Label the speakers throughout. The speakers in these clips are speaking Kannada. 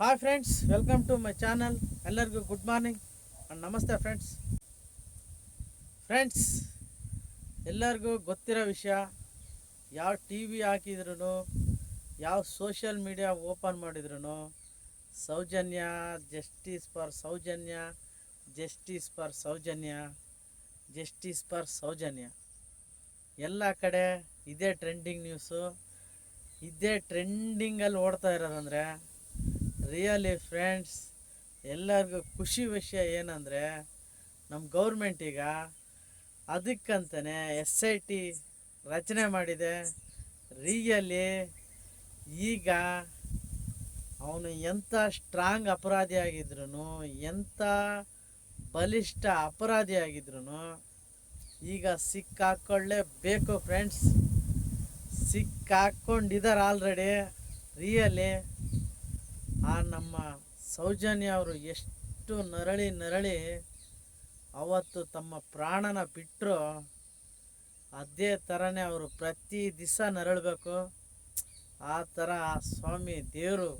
Speaker 1: Hi friends welcome to my channel ಎಲ್ಲರಿಗೂ good morning and namaste friends friends ಎಲ್ಲರಿಗೂ ಗೊತ್ತಿರೋ ವಿಷಯ, ಯಾವ ಟಿ ವಿ ಹಾಕಿದ್ರು ಯಾವ ಸೋಷಿಯಲ್ ಮೀಡಿಯಾ ಓಪನ್ ಮಾಡಿದ್ರು Sowjanya justice for Sowjanya justice for Sowjanya justice for Sowjanya. ಎಲ್ಲ ಕಡೆ ಇದೇ ಟ್ರೆಂಡಿಂಗ್ ನ್ಯೂಸು ಇದೇ ಟ್ರೆಂಡಿಂಗಲ್ಲಿ ಓಡ್ತಾ ಇರೋದಂದರೆ ರಿಯಲಿ ಫ್ರೆಂಡ್ಸ್ ಎಲ್ಲರಿಗೂ ಖುಷಿ ವಿಷಯ ಏನಂದರೆ ನಮ್ಮ ಗೌರ್ಮೆಂಟ್ ಈಗ ಅದಕ್ಕಂತಲೇ ಎಸ್ ಐ ಟಿ ರಚನೆ ಮಾಡಿದೆ. ರಿಯಲಿ ಈಗ ಅವನು ಎಂಥ ಸ್ಟ್ರಾಂಗ್ ಅಪರಾಧಿ ಆಗಿದ್ರು ಎಂಥ ಬಲಿಷ್ಠ ಅಪರಾಧಿ ಆಗಿದ್ರು ಈಗ ಸಿಕ್ಕಾಕೊಳ್ಳೇಬೇಕು ಫ್ರೆಂಡ್ಸ್ ಸಿಕ್ಕಾಕೊಂಡಿದ್ದಾರೆ ಆಲ್ರೆಡಿ ರಿಯಲಿ ಆ ನಮ್ಮ ಸೌಜನ್ಯ ಅವರು ಎಷ್ಟು ನರಳಿ ನರಳಿ ಅವತ್ತು ತಮ್ಮ ಪ್ರಾಣನ ಬಿಟ್ಟರು ಅದೇ ಥರನೇ ಅವರು ಪ್ರತಿ ದಿವಸ ನರಳಬೇಕು. ಆ ಥರ ಆ ಸ್ವಾಮಿ ದೇವರು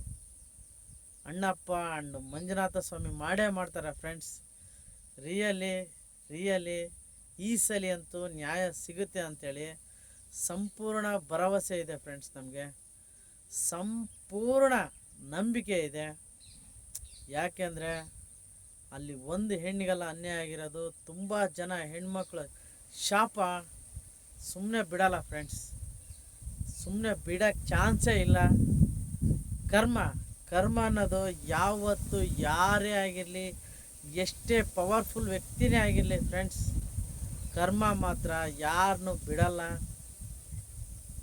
Speaker 1: ಅಣ್ಣಪ್ಪ ಅಂಡ್ ಮಂಜುನಾಥ ಸ್ವಾಮಿ ಮಾಡೇ ಮಾಡ್ತಾರೆ ಫ್ರೆಂಡ್ಸ್ ರಿಯಲಿ ರಿಯಲಿ ಈ ಸಲಿ ಅಂತೂ ನ್ಯಾಯ ಸಿಗುತ್ತೆ ಅಂಥೇಳಿ ಸಂಪೂರ್ಣ ಭರವಸೆ ಇದೆ ಫ್ರೆಂಡ್ಸ್ ನಮಗೆ. ಸಂಪೂರ್ಣ ನಂಬಿಕೆ ಇದೆ. ಯಾಕೆಂದರೆ ಅಲ್ಲಿ ಒಂದು ಹೆಣ್ಣಿಗೆಲ್ಲ ಅನ್ಯಾಯ ಆಗಿರೋದು, ತುಂಬ ಜನ ಹೆಣ್ಮಕ್ಳು ಶಾಪ. ಸುಮ್ಮನೆ ಬಿಡಲ್ಲ ಫ್ರೆಂಡ್ಸ್ ಸುಮ್ಮನೆ ಬಿಡೋಕ್ಕೆ ಚಾನ್ಸೇ ಇಲ್ಲ. ಕರ್ಮ. ಕರ್ಮ ಅನ್ನೋದು ಯಾವತ್ತು ಯಾರೇ ಆಗಿರಲಿ, ಎಷ್ಟೇ ಪವರ್ಫುಲ್ ವ್ಯಕ್ತಿನೇ ಆಗಿರಲಿ ಫ್ರೆಂಡ್ಸ್ ಕರ್ಮ ಮಾತ್ರ ಯಾರನ್ನೂ ಬಿಡಲ್ಲ.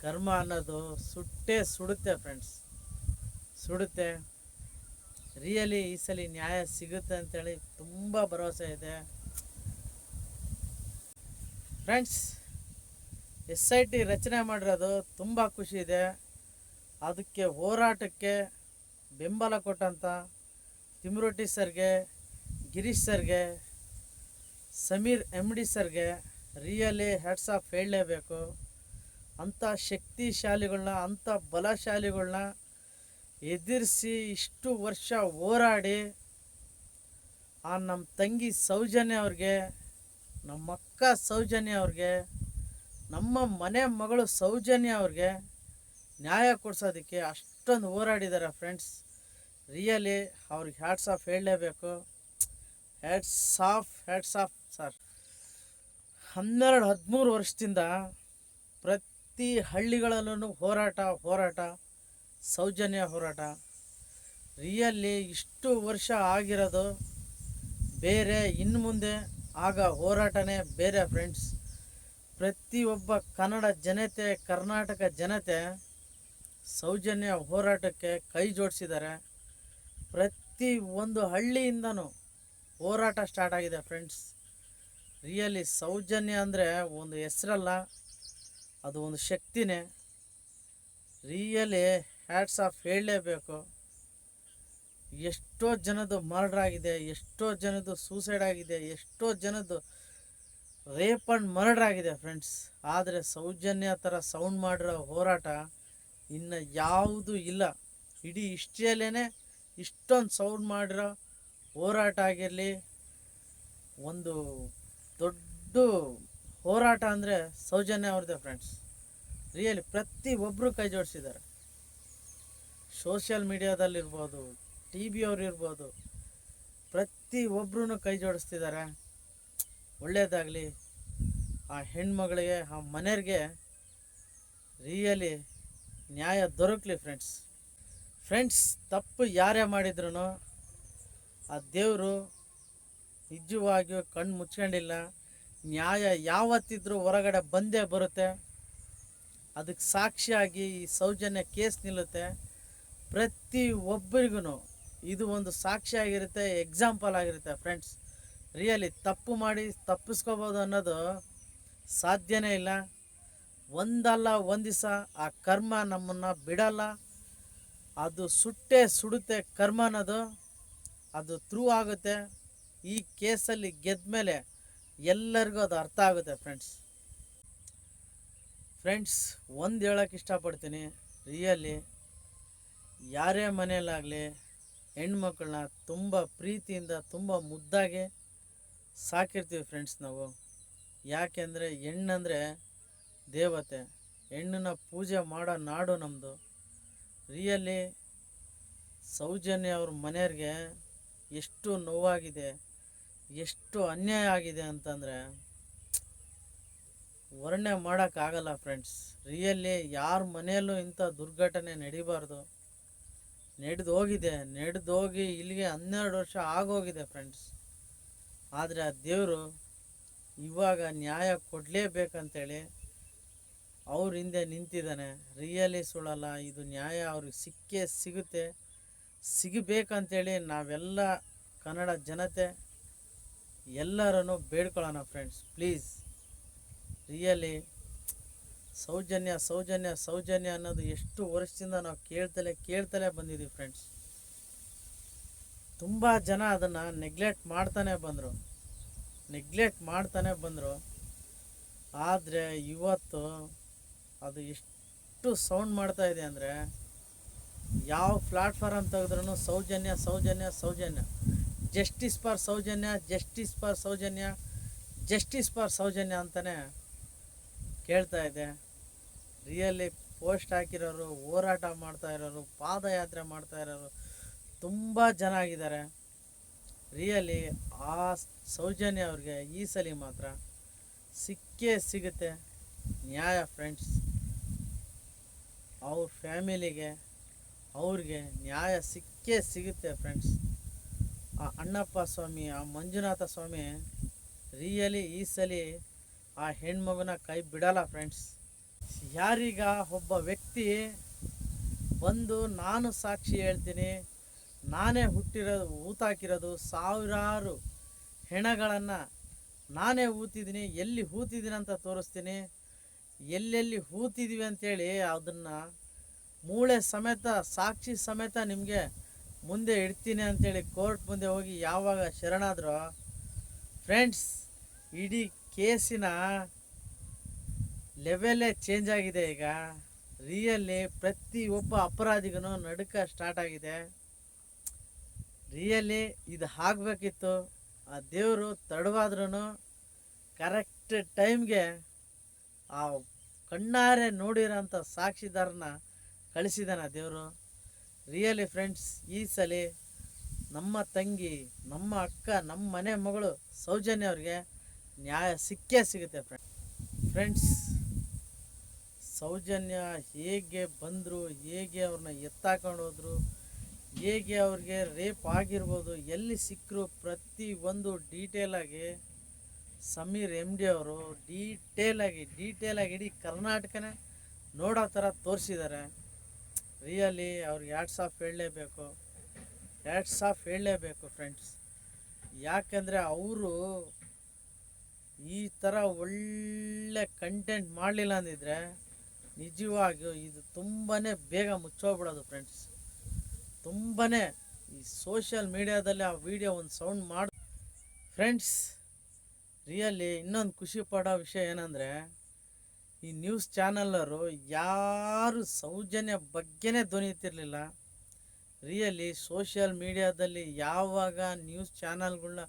Speaker 1: ಕರ್ಮ ಅನ್ನೋದು ಸುಟ್ಟೇ ಸುಡುತ್ತೆ ಫ್ರೆಂಡ್ಸ್ ಸುಡುತ್ತೆ. ರಿಯಲಿ ಈ ಸಲ ನ್ಯಾಯ ಸಿಗುತ್ತೆ ಅಂತೇಳಿ ತುಂಬ ಭರವಸೆ ಇದೆ. ಫ್ರೆಂಡ್ಸ್ ಎಸ್ ಐ ಟಿ ರಚನೆ ಮಾಡಿರೋದು ತುಂಬ ಖುಷಿ ಇದೆ. ಅದಕ್ಕೆ ಹೋರಾಟಕ್ಕೆ ಬೆಂಬಲ ಕೊಟ್ಟಂಥ ತಿಮ್ರೊಟ್ಟಿ ಸರ್ಗೆ, ಗಿರೀಶ್ ಸರ್ಗೆ, ಸಮೀರ್ ಎಂ ಡಿ ಸರ್ಗೆ ರಿಯಲಿ ಹೆಡ್ಸ್ ಆಫ್ ಹೇಳಲೇಬೇಕು. ಅಂಥ ಶಕ್ತಿಶಾಲಿಗಳನ್ನ ಅಂಥ ಬಲಶಾಲಿಗಳನ್ನ ಎದುರಿಸಿ ಇಷ್ಟು ವರ್ಷ ಹೋರಾಡಿ, ಆ ನಮ್ಮ ತಂಗಿ ಸೌಜನ್ಯ ಅವ್ರಿಗೆ, ನಮ್ಮ ಅಕ್ಕ ಸೌಜನ್ಯ ಅವ್ರಿಗೆ, ನಮ್ಮ ಮನೆ ಮಗಳು ಸೌಜನ್ಯ ಅವ್ರಿಗೆ ನ್ಯಾಯ ಕೊಡ್ಸೋದಕ್ಕೆ ಅಷ್ಟೊಂದು ಹೋರಾಡಿದ್ದಾರೆ ಫ್ರೆಂಡ್ಸ್ ರಿಯಲಿ ಅವ್ರಿಗೆ ಹ್ಯಾಟ್ಸ್ ಆಫ್ ಹೇಳಲೇಬೇಕು. Hats off hats off sir ಹನ್ನೆರಡು ಹದಿಮೂರು ವರ್ಷದಿಂದ ಪ್ರತಿ ಹಳ್ಳಿಗಳಲ್ಲೂ ಹೋರಾಟ ಹೋರಾಟ. ಸೌಜನ್ಯ ಹೋರಾಟ. ರಿಯಲ್ಲಿ ಇಷ್ಟು ವರ್ಷ ಆಗಿರೋದು ಬೇರೆ, ಇನ್ನು ಮುಂದೆ ಆಗ ಹೋರಾಟನೇ ಬೇರೆ ಫ್ರೆಂಡ್ಸ್ ಪ್ರತಿಯೊಬ್ಬ ಕನ್ನಡ ಜನತೆ, ಕರ್ನಾಟಕ ಜನತೆ ಸೌಜನ್ಯ ಹೋರಾಟಕ್ಕೆ ಕೈ ಜೋಡಿಸಿದ್ದಾರೆ. ಪ್ರತಿ ಒಂದು ಹಳ್ಳಿಯಿಂದನೂ ಹೋರಾಟ ಸ್ಟಾರ್ಟ್ ಆಗಿದೆ ಫ್ರೆಂಡ್ಸ್ ರಿಯಲಿ ಸೌಜನ್ಯ ಅಂದರೆ ಒಂದು ಹೆಸರಲ್ಲ, ಅದು ಒಂದು ಶಕ್ತಿನೇ. ರಿಯಲಿ ಹ್ಯಾಟ್ಸ್ ಆಫ್ ಹೇಳಲೇಬೇಕು. ಎಷ್ಟೋ ಜನದ್ದು ಮರ್ಡರ್ ಆಗಿದೆ, ಎಷ್ಟೋ ಜನದ್ದು ಸೂಸೈಡ್ ಆಗಿದೆ, ಎಷ್ಟೋ ಜನದ್ದು ರೇಪ್ ಆ್ಯಂಡ್ ಮರ್ಡರ್ ಆಗಿದೆ ಫ್ರೆಂಡ್ಸ್ ಆದರೆ ಸೌಜನ್ಯ ಥರ ಸೌಂಡ್ ಮಾಡಿರೋ ಹೋರಾಟ ಇನ್ನು ಯಾವುದೂ ಇಲ್ಲ. ಇಡೀ ಹಿಸ್ಟ್ರಿಯಲ್ಲೇ ಇಷ್ಟೊಂದು ಸೌಂಡ್ ಮಾಡಿರೋ ಹೋರಾಟ ಆಗಿರಲಿ, ಒಂದು ದೊಡ್ಡ ಹೋರಾಟ ಅಂದರೆ ಸೌಜನ್ಯ ಅವ್ರದ್ದೇ ಫ್ರೆಂಡ್ಸ್ ರಿಯಲಿ ಪ್ರತಿ ಒಬ್ಬರು ಕೈ ಜೋಡಿಸಿದ್ದಾರೆ. ಸೋಷಿಯಲ್ ಮೀಡಿಯಾದಲ್ಲಿರ್ಬೋದು, ಟಿ ವಿ ಅವ್ರು ಪ್ರತಿ ಒಬ್ಬರೂ ಕೈ ಜೋಡಿಸ್ತಿದ್ದಾರೆ ಒಳ್ಳೆಯದಾಗಲಿ ಆ ಹೆಣ್ಮಗಳಿಗೆ, ಆ ಮನೆಯವ್ರಿಗೆ ರಿಯಲಿ ನ್ಯಾಯ ದೊರಕಲಿ ಫ್ರೆಂಡ್ಸ್ ಫ್ರೆಂಡ್ಸ್ ತಪ್ಪು ಯಾರೇ ಮಾಡಿದ್ರು ಆ ದೇವರು ನಿಜವಾಗಿಯೂ ಕಣ್ಣು ಮುಚ್ಕೊಂಡಿಲ್ಲ. ನ್ಯಾಯ ಯಾವತ್ತಿದ್ರೂ ಹೊರಗಡೆ ಬಂದೇ ಬರುತ್ತೆ. ಅದಕ್ಕೆ ಸಾಕ್ಷಿಯಾಗಿ ಈ ಸೌಜನ್ಯ ಕೇಸ್ ನಿಲ್ಲುತ್ತೆ. ಪ್ರತಿ ಒಬ್ಬರಿಗೂ ಇದು ಒಂದು ಸಾಕ್ಷಿ ಆಗಿರುತ್ತೆ ಎಕ್ಸಾಂಪಲ್ ಆಗಿರುತ್ತೆ ಫ್ರೆಂಡ್ಸ್ ರಿಯಲಿ ತಪ್ಪು ಮಾಡಿ ತಪ್ಪಿಸ್ಕೋಬೋದು ಅನ್ನೋದು ಸಾಧ್ಯನೇ ಇಲ್ಲ. ಒಂದಲ್ಲ ಒಂದು ಆ ಕರ್ಮ ನಮ್ಮನ್ನು ಬಿಡಲ್ಲ. ಅದು ಸುಟ್ಟೆ ಸುಡುತ್ತೆ ಕರ್ಮ ಅನ್ನೋದು. ಅದು ಥ್ರೂ ಆಗುತ್ತೆ. ಈ ಕೇಸಲ್ಲಿ ಗೆದ್ದ ಮೇಲೆ ಎಲ್ಲರಿಗೂ ಅದು ಅರ್ಥ ಆಗುತ್ತೆ ಫ್ರೆಂಡ್ಸ್ ಫ್ರೆಂಡ್ಸ್ ಒಂದು ಹೇಳೋಕೆ ಇಷ್ಟಪಡ್ತೀನಿ. ರಿಯಲಿ ಯಾರೇ ಮನೆಯಲ್ಲಾಗಲಿ ಹೆಣ್ಮಕ್ಳನ್ನ ತುಂಬ ಪ್ರೀತಿಯಿಂದ ತುಂಬ ಮುದ್ದಾಗಿ ಸಾಕಿರ್ತೀವಿ ಫ್ರೆಂಡ್ಸ್ ನಾವು. ಯಾಕೆಂದರೆ ಹೆಣ್ಣಂದರೆ ದೇವತೆ. ಹೆಣ್ಣನ್ನ ಪೂಜೆ ಮಾಡೋ ನಾಡು ನಮ್ಮದು ರಿಯಲಿ ಸೌಜನ್ಯ ಅವ್ರ ಮನೆಯವ್ರಿಗೆ ಎಷ್ಟು ನೋವಾಗಿದೆ, ಎಷ್ಟು ಅನ್ಯಾಯ ಆಗಿದೆ ಅಂತಂದರೆ ವರ್ಣೆ ಮಾಡೋಕ್ಕಾಗಲ್ಲ ಫ್ರೆಂಡ್ಸ್ ರಿಯಲ್ಲಿ ಯಾರ ಮನೆಯಲ್ಲೂ ಇಂಥ ದುರ್ಘಟನೆ ನಡಿಬಾರ್ದು. ನಡೆದು ಹೋಗಿದೆ ನಡೆದು ಹೋಗಿ ಇಲ್ಲಿಗೆ ಹನ್ನೆರಡು ವರ್ಷ ಆಗೋಗಿದೆ ಫ್ರೆಂಡ್ಸ್ ಆದರೆ ಆ ದೇವರು ಇವಾಗ ನ್ಯಾಯ ಕೊಡಲೇಬೇಕಂತೇಳಿ ಅವ್ರ ಹಿಂದೆ ನಿಂತಿದ್ದಾನೆ. ರಿಯಲಿ ಸುಳ್ಳಲ್ಲ, ಇದು ನ್ಯಾಯ ಅವ್ರಿಗೆ ಸಿಕ್ಕೇ ಸಿಗುತ್ತೆ. ಸಿಗಬೇಕಂತೇಳಿ ನಾವೆಲ್ಲ ಕನ್ನಡ ಜನತೆ ಎಲ್ಲರನ್ನು ಬೇಡ್ಕೊಳ್ಳೋಣ friends please really Sowjanya Sowjanya Sowjanya ಅನ್ನೋದು ಎಷ್ಟು ವರ್ಷದಿಂದ ನಾವು ಕೇಳ್ತಲೇ ಕೇಳ್ತಲೇ ಬಂದಿದ್ದೀವಿ ಫ್ರೆಂಡ್ಸ್ ತುಂಬ ಜನ ಅದನ್ನು ನೆಗ್ಲೆಕ್ಟ್ ಮಾಡ್ತಾನೆ ಬಂದರು. ನೆಗ್ಲೆಕ್ಟ್ ಮಾಡ್ತಾನೆ ಬಂದರು. ಆದರೆ ಇವತ್ತು ಅದು ಎಷ್ಟು ಸೌಂಡ್ ಮಾಡ್ತಾ ಇದೆ ಅಂದರೆ ಯಾವ platform ತೆಗೆದ್ರೂ Sowjanya Sowjanya Sowjanya. Justice for Sowjanya justice for Sowjanya justice for Sowjanya ಅಂತಲೇ ಕೇಳ್ತಾ ಇದೆ ರಿಯಲಿ ಪೋಸ್ಟ್ ಹಾಕಿರೋರು, ಹೋರಾಟ ಮಾಡ್ತಾ ಇರೋರು, ಪಾದಯಾತ್ರೆ ಮಾಡ್ತಾ ಇರೋರು ತುಂಬ ಜನ ಆಗಿದ್ದಾರೆ. ರಿಯಲಿ ಆ ಸೌಜನ್ಯ ಅವ್ರಿಗೆ ಈ ಸಲ ಮಾತ್ರ ಸಿಕ್ಕೇ ಸಿಗುತ್ತೆ. ನ್ಯಾಯ ಫ್ರೆಂಡ್ಸ್ ಅವ್ರ ಫ್ಯಾಮಿಲಿಗೆ, ಅವ್ರಿಗೆ ನ್ಯಾಯ ಸಿಕ್ಕೇ ಸಿಗುತ್ತೆ ಫ್ರೆಂಡ್ಸ್ ಆ ಅಣ್ಣಪ್ಪ ಸ್ವಾಮಿ, ಆ ಮಂಜುನಾಥ ಸ್ವಾಮಿ ರಿಯಲಿ ಈ ಸಲ ಆ ಹೆಣ್ಮಗುನ ಕೈ ಬಿಡಲ್ಲ ಫ್ರೆಂಡ್ಸ್ ಯಾರೀಗ ಒಬ್ಬ ವ್ಯಕ್ತಿ, ಬಂದು ನಾನು ಸಾಕ್ಷಿ ಹೇಳ್ತೀನಿ, ನಾನೇ ಹುಟ್ಟಿರೋದು ಊತಾಕಿರೋದು ಸಾವಿರಾರು ಹೆಣಗಳನ್ನು ನಾನೇ ಊತಿದ್ದೀನಿ ಎಲ್ಲಿ ಹೂತಿದ್ದೀನಿ ಅಂತ ತೋರಿಸ್ತೀನಿ, ಎಲ್ಲೆಲ್ಲಿ ಹೂತಿದ್ದೀವಿ ಅಂತೇಳಿ ಅದನ್ನು ಮೂಳೆ ಸಮೇತ, ಸಾಕ್ಷಿ ಸಮೇತ ನಿಮಗೆ ಮುಂದೆ ಇಡ್ತೀನಿ ಅಂತೇಳಿ ಕೋರ್ಟ್ ಮುಂದೆ ಹೋಗಿ ಯಾವಾಗ ಶರಣಾದರೂ ಫ್ರೆಂಡ್ಸ್ ಇಡೀ ಕೇಸಿನ ಲೆವೆಲೇ ಚೇಂಜ್ ಆಗಿದೆ ಈಗ. ರಿಯಲಿ ಪ್ರತಿಯೊಬ್ಬ ಅಪರಾಧಿಗೂ ನಡುಕ ಸ್ಟಾರ್ಟ್ ಆಗಿದೆ. ರಿಯಲಿ ಇದು ಆಗಬೇಕಿತ್ತು. ಆ ದೇವರು ತಡವಾದ್ರೂ ಕರೆಕ್ಟ್ ಟೈಮ್ಗೆ ಆ ಕಣ್ಣಾರೆ ನೋಡಿರೋಂಥ ಸಾಕ್ಷಿದಾರನ ಕಳಿಸಿದಾನ ದೇವರು. ರಿಯಲಿ ಫ್ರೆಂಡ್ಸ್ ಈ ಸಲ ನಮ್ಮ ತಂಗಿ, ನಮ್ಮ ಅಕ್ಕ, ನಮ್ಮ ಮನೆ ಮಗಳು ಸೌಜನ್ಯ ಅವ್ರಿಗೆ ನ್ಯಾಯ ಸಿಕ್ಕೇ ಸಿಗುತ್ತೆ ಫ್ರೆಂಡ್ ಫ್ರೆಂಡ್ಸ್ ಸೌಜನ್ಯ ಹೇಗೆ ಬಂದರು, ಹೇಗೆ ಅವ್ರನ್ನ ಎತ್ತಾಕೊಂಡು ಹೋದರು ಹೇಗೆ ಅವ್ರಿಗೆ ರೇಪ್ ಆಗಿರ್ಬೋದು, ಎಲ್ಲಿ ಸಿಕ್ಕರು ಪ್ರತಿ ಒಂದು ಡೀಟೇಲಾಗಿ ಸಮೀರ್ ಎಂ ಡಿ ಅವರು ಡೀಟೇಲಾಗಿ ಡೀಟೇಲಾಗಿ ಇಡೀ ಕರ್ನಾಟಕನೇ ನೋಡೋ ಥರ ತೋರಿಸಿದ್ದಾರೆ. ರಿಯಲಿ ಅವ್ರಿಗೆ ಎರಡು ಆಫ್ ಹೇಳಲೇಬೇಕು, ಎರಡು ಆಫ್ ಹೇಳಲೇಬೇಕು ಫ್ರೆಂಡ್ಸ್ ಯಾಕಂದರೆ ಅವರು ಈ ಥರ ಒಳ್ಳೆ ಕಂಟೆಂಟ್ ಮಾಡಲಿಲ್ಲ ಅಂದಿದ್ರೆ ನಿಜವಾಗಿಯೂ ಇದು ತುಂಬಾ ಬೇಗ ಮುಚ್ಚೋಗ್ಬಿಡೋದು ಫ್ರೆಂಡ್ಸ್ ತುಂಬಾ ಈ ಸೋಷಿಯಲ್ ಮೀಡಿಯಾದಲ್ಲಿ ಆ ವಿಡಿಯೋ ಒಂದು ಸೌಂಡ್ ಮಾಡಿ ಫ್ರೆಂಡ್ಸ್ ರಿಯಲಿ ಇನ್ನೊಂದು ಖುಷಿ ಪಡೋ ವಿಷಯ ಏನಂದರೆ ಈ ನ್ಯೂಸ್ ಚಾನಲ್ಲರು ಯಾರು ಸೌಜನ್ಯ ಬಗ್ಗೆನೇ ಧ್ವನಿತಿರಲಿಲ್ಲ ರಿಯಲಿ ಸೋಷಿಯಲ್ ಮೀಡಿಯಾದಲ್ಲಿ ಯಾವಾಗ ನ್ಯೂಸ್ ಚಾನಲ್ಗಳನ್ನ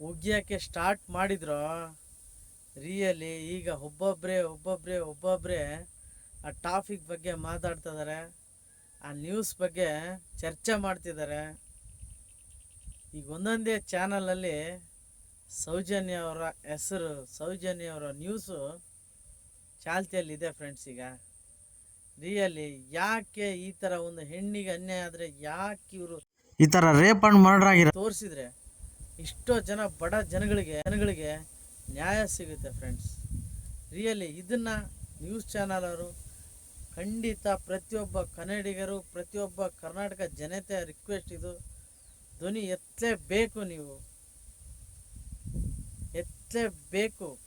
Speaker 1: ಉಗಿಯೋಕ್ಕೆ ಸ್ಟಾರ್ಟ್ ಮಾಡಿದ್ರೋ ರಿಯಲಿ ಈಗ ಒಬ್ಬೊಬ್ಬರೇ ಒಬ್ಬೊಬ್ಬರೇ ಒಬ್ಬೊಬ್ಬರೇ ಆ ಟಾಪಿಕ್ ಬಗ್ಗೆ ಮಾತಾಡ್ತಿದ್ದಾರೆ ಆ ನ್ಯೂಸ್ ಬಗ್ಗೆ ಚರ್ಚೆ ಮಾಡ್ತಿದ್ದಾರೆ ಈಗ ಒಂದೊಂದೇ ಚಾನಲಲ್ಲಿ ಸೌಜನ್ಯ ಅವರ ಹೆಸರು ಸೌಜನ್ಯ ಅವರ ನ್ಯೂಸು ಚಾಲ್ತಿಯಲ್ಲಿದೆ ಫ್ರೆಂಡ್ಸ್ ಈಗ. ರಿಯಲಿ ಯಾಕೆ ಈ ಥರ ಒಂದು ಹೆಣ್ಣಿಗೆ ಅನ್ಯಾಯ ಆದರೆ ಯಾಕೆ ಇವರು ಈ ಥರ ರೇಪ್ ಅಂಡ್ ಮರ್ಡರ್ ಆಗಿರೋ ತೋರಿಸಿದ್ರೆ ಇಷ್ಟೋ ಜನ ಬಡ ಜನಗಳಿಗೆ ಜನಗಳಿಗೆ ನ್ಯಾಯ ಸಿಗುತ್ತೆ ಫ್ರೆಂಡ್ಸ್ ರಿಯಲಿ ಇದನ್ನು ನ್ಯೂಸ್ ಚಾನಲ್ ಅವರು ಖಂಡಿತ ಪ್ರತಿಯೊಬ್ಬ ಕನ್ನಡಿಗರು, ಪ್ರತಿಯೊಬ್ಬ ಕರ್ನಾಟಕ ಜನತೆಯ ರಿಕ್ವೆಸ್ಟ್ ಇದು. ಧ್ವನಿ ಎತ್ತಲೇಬೇಕು ನೀವು. ಎತ್ತಲೇಬೇಕು.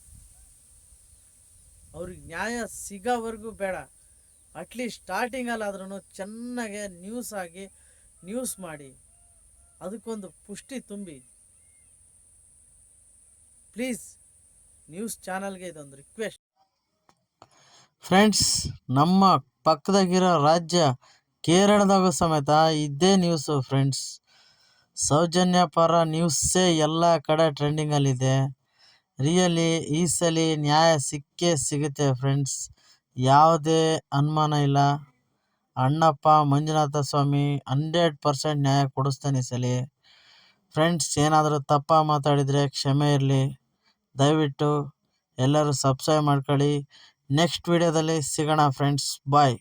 Speaker 1: ಅವ್ರಿಗೆ ನ್ಯಾಯ ಸಿಗೋವರೆಗೂ ಬೇಡ. ಅಟ್ಲೀಸ್ಟ್ ಸ್ಟಾರ್ಟಿಂಗಲ್ಲಾದ್ರೂ ಚೆನ್ನಾಗೆ ನ್ಯೂಸ್ ಆಗಿ ನ್ಯೂಸ್ ಮಾಡಿ. ಅದಕ್ಕೊಂದು ಪುಷ್ಟಿ ತುಂಬಿ. ಪ್ಲೀಸ್ ನ್ಯೂಸ್ ಚಾನಲ್ಗೆ ಇದೊಂದು ರಿಕ್ವೆಸ್ಟ್ ಫ್ರೆಂಡ್ಸ್ ನಮ್ಮ ಪಕ್ಕದಾಗಿರೋ ರಾಜ್ಯ ಕೇರಳದಾಗ ಸಮೇತ ಇದೇ ನ್ಯೂಸು ಫ್ರೆಂಡ್ಸ್ ಸೌಜನ್ಯ ಪರ ನ್ಯೂಸೇ ಎಲ್ಲ ಕಡೆ ಟ್ರೆಂಡಿಂಗಲ್ಲಿದೆ ರಿಯಲಿ ಈ ಸಲ ನ್ಯಾಯ ಸಿಕ್ಕೇ ಸಿಗುತ್ತೆ ಫ್ರೆಂಡ್ಸ್ ಯಾವುದೇ ಅನುಮಾನ ಇಲ್ಲ. ಅಣ್ಣಪ್ಪ ಮಂಜುನಾಥ ಸ್ವಾಮಿ ಹಂಡ್ರೆಡ್ ಪರ್ಸೆಂಟ್ ನ್ಯಾಯ ಕೊಡಿಸ್ತಾನೆ ಈ ಸಲ. ಫ್ರೆಂಡ್ಸ್ ಏನಾದರೂ ತಪ್ಪ ಮಾತಾಡಿದರೆ ಕ್ಷಮೆ ಇರಲಿ. ದಯವಿಟ್ಟು ಎಲ್ಲರೂ ಸಬ್ಸ್ಕ್ರೈಬ್ ಮಾಡ್ಕೊಳ್ಳಿ. ನೆಕ್ಸ್ಟ್ ವಿಡಿಯೋದಲ್ಲಿ ಸಿಗೋಣ ಫ್ರೆಂಡ್ಸ್ ಬಾಯ್